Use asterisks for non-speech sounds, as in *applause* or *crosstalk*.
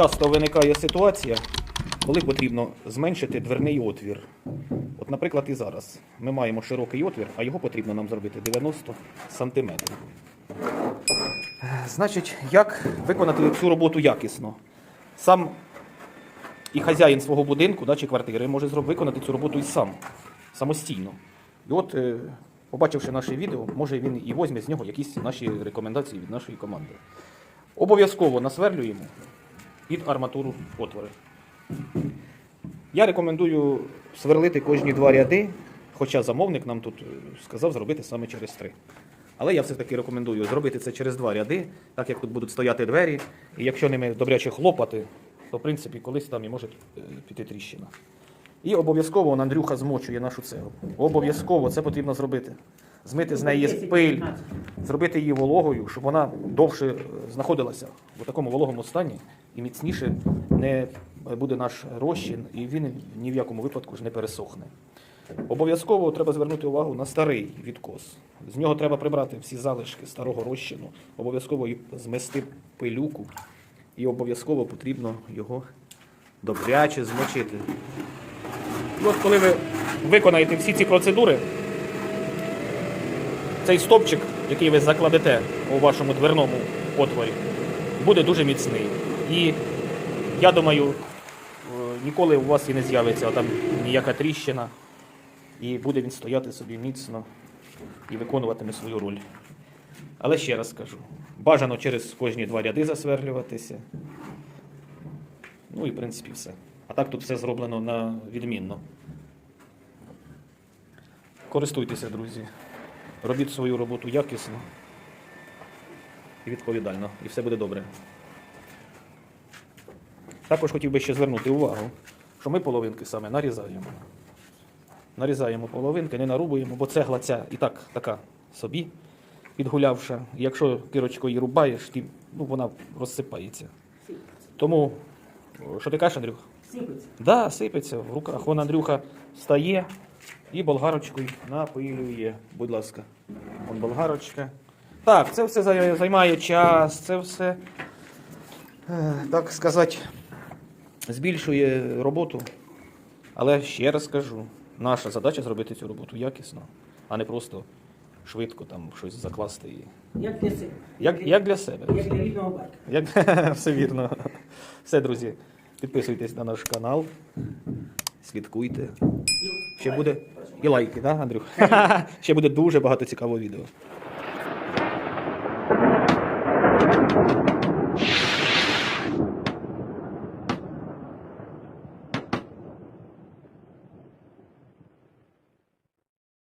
часто виникає ситуація, коли потрібно зменшити дверний отвір. От, наприклад, і зараз ми маємо широкий отвір, а його потрібно нам зробити 90 сантиметрів. Е, Значить, як виконати цю роботу якісно? Сам і хазяїн свого будинку да, чи квартири може виконати цю роботу і сам, самостійно. І от, е, побачивши наше відео, може він і возьме з нього якісь наші рекомендації від нашої команди. Обов'язково насверлюємо під арматуру отвори. Я рекомендую сверлити кожні два ряди, хоча замовник нам тут е, сказав зробити саме через три. Але я все-таки рекомендую зробити це через два ряди, так як тут будуть стояти двері, і якщо ними добряче хлопати, то в принципі колись там і може е, піти тріщина. І обов'язково Андрюха змочує нашу цеглу. Обов'язково це потрібно зробити. Змити з неї пиль, зробити її вологою, щоб вона довше е, знаходилася в такому вологому стані і міцніше не буде наш розчин, і він ні в якому випадку ж не пересохне. Обов'язково треба звернути увагу на старий відкос. З нього треба прибрати всі залишки старого розчину, обов'язково змести пилюку, і обов'язково потрібно його добряче змочити. І от коли ви виконаєте всі ці процедури, цей стопчик, який ви закладете у вашому дверному отворі, буде дуже міцний. І я думаю, е, ніколи у вас і не з'явиться там ніяка тріщина, і буде він стояти собі міцно і виконуватиме свою роль. Але ще раз скажу, бажано через кожні два ряди засверлюватися. Ну і в принципі все. А так тут все зроблено на відмінно. Користуйтеся, друзі. Робіть свою роботу якісно і відповідально, і все буде добре. Також хотів би ще звернути увагу, що ми половинки саме нарізаємо. Нарізаємо половинки, не нарубуємо, бо цегла ця і так така собі підгулявша. Якщо кирочкою її рубаєш, ті, ну, вона розсипається. Тому, що ти кажеш, Андрюх? Сипеться. Да, сипеться в руках. Вон Андрюха стає і болгарочкою напилює. Будь ласка. Вон болгарочка. Так, це все займає час, це все, е, так сказати, збільшує роботу. Але ще раз кажу, наша задача зробити цю роботу якісно, а не просто швидко там щось закласти. І... Як для себе. Як, як для себе. Як для рідного батька. Як... *laughs* Все вірно. Все, друзі, підписуйтесь на наш канал, слідкуйте. Ще буде і лайки, да, Андрюх? *laughs* Ще буде дуже багато цікавого відео.